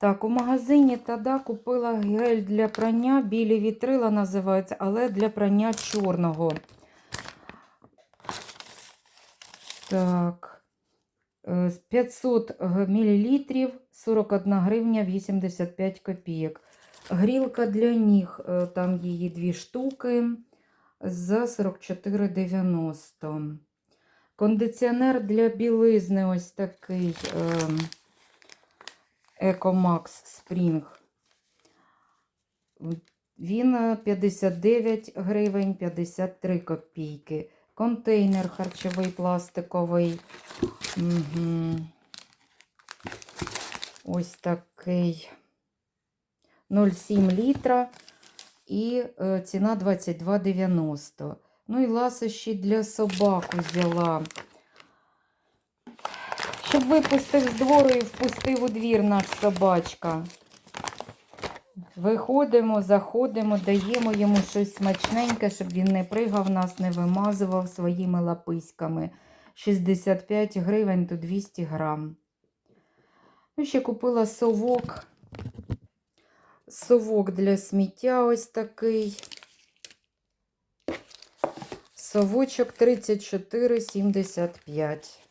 Так, у магазині Тада купила гель для прання, білі вітрила називається, але для прання чорного. Так, е, 500 мл 41 гривня 85 копійок. Грілка для ніг, е, там її дві штуки за 44,90. Кондиціонер для білизни ось такий ем, Ecomax Spring. Він е, 59 гривень 53 копійки. Контейнер харчовий пластиковий. Угу. Ось такий 0,7 літра і е, ціна 22,90. Ну і ласощі для собак взяла. Щоб випустив з двору і впустив у двір наш собачка. Виходимо, заходимо, даємо йому щось смачненьке, щоб він не пригав нас, не вимазував своїми лаписьками. 65 гривень то 200 грам. Ну, ще купила совок. Совок для сміття ось такий. Совочок 34,75.